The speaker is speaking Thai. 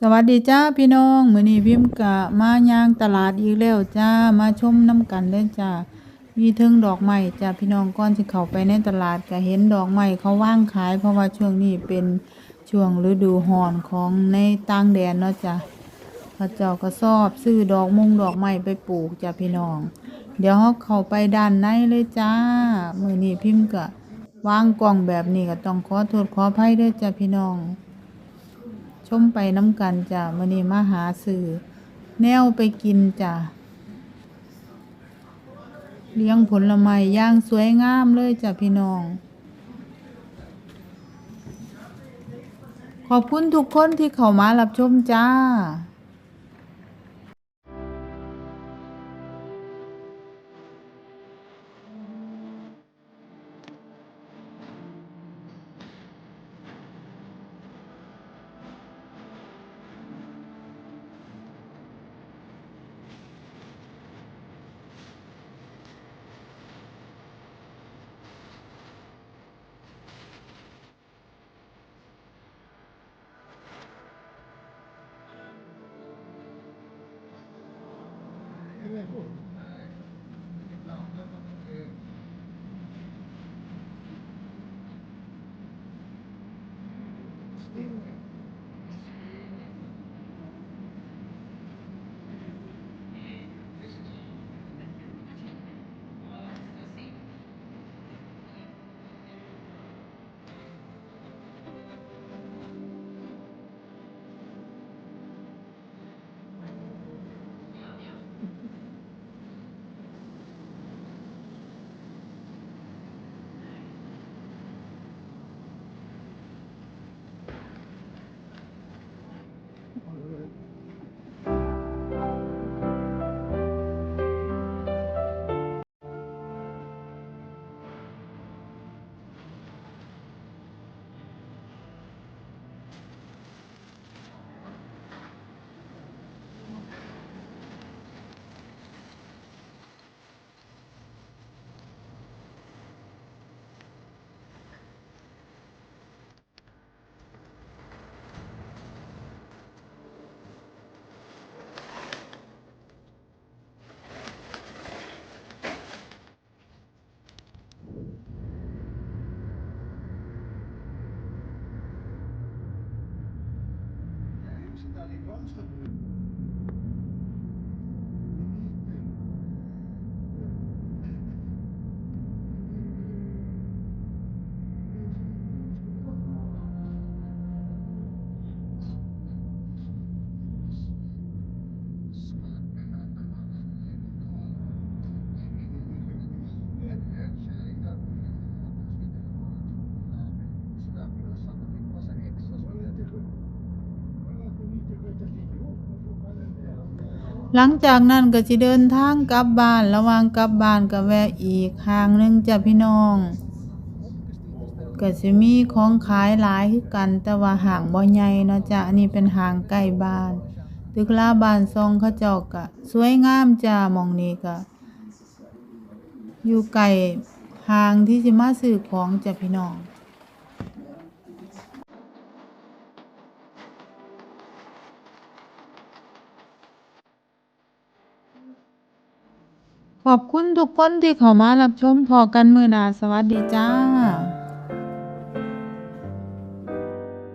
สวัสดีจ้าพี่น้องมื้อนี้พิมพ์กะมาย่างตลาดอีกแล้วจ้ามาชมน้ำกันเด้อจ้ามีเทิงดอกไม้จ้าพี่น้องก่อนสิเข้าไปในตลาดก็เห็นดอกไม้เขาว่างขาย เพราะว่าช่วงนี้เป็นช่วงฤดูร้อนของในต่างแดนเนาะจ้าพระเจ้าก็ชอบซื้อดอกมงดอกไม้ไปปลูกจ้าพี่น้อง เดี๋ยวเราเข้าไปด้านในเลยจ้ามื้อนี้พิมพ์ก็วางกล่องแบบนี้ก็ต้องขอโทษขออภัยเด้อจ้าพี่น้อง ชมไปน้ำกันจ้ะมื้อนี้มาหาสื่อแนวไปกินจ้ะเลี้ยงผลไม้ย่างสวยงามเลยจ้ะพี่น้อง ขอบคุณทุกคนที่เข้ามารับชมจ้า that? out. หลังจากนั้นก็สิเดินทางกลับบ้านระหว่างกลับบ้านก็แวะอีกห้างหนึ่งจ้ะพี่น้องก็สิมีของขายหลายคือกัน แต่ว่าห้างบ่ใหญ่เนาะจ้ะอันนี้เป็นห้างใกล้บ้านตึกลาบ้านซองเขาเจ้าก็สวยงามจ้ะหม้องนี้ก็อยู่ใกลห้างที่สิมาซื้อของจ้ะพี่น้อง ขอบคุณทุกคนที่เข้ามารับชมพอกันมือหนาสวัสดีจ้า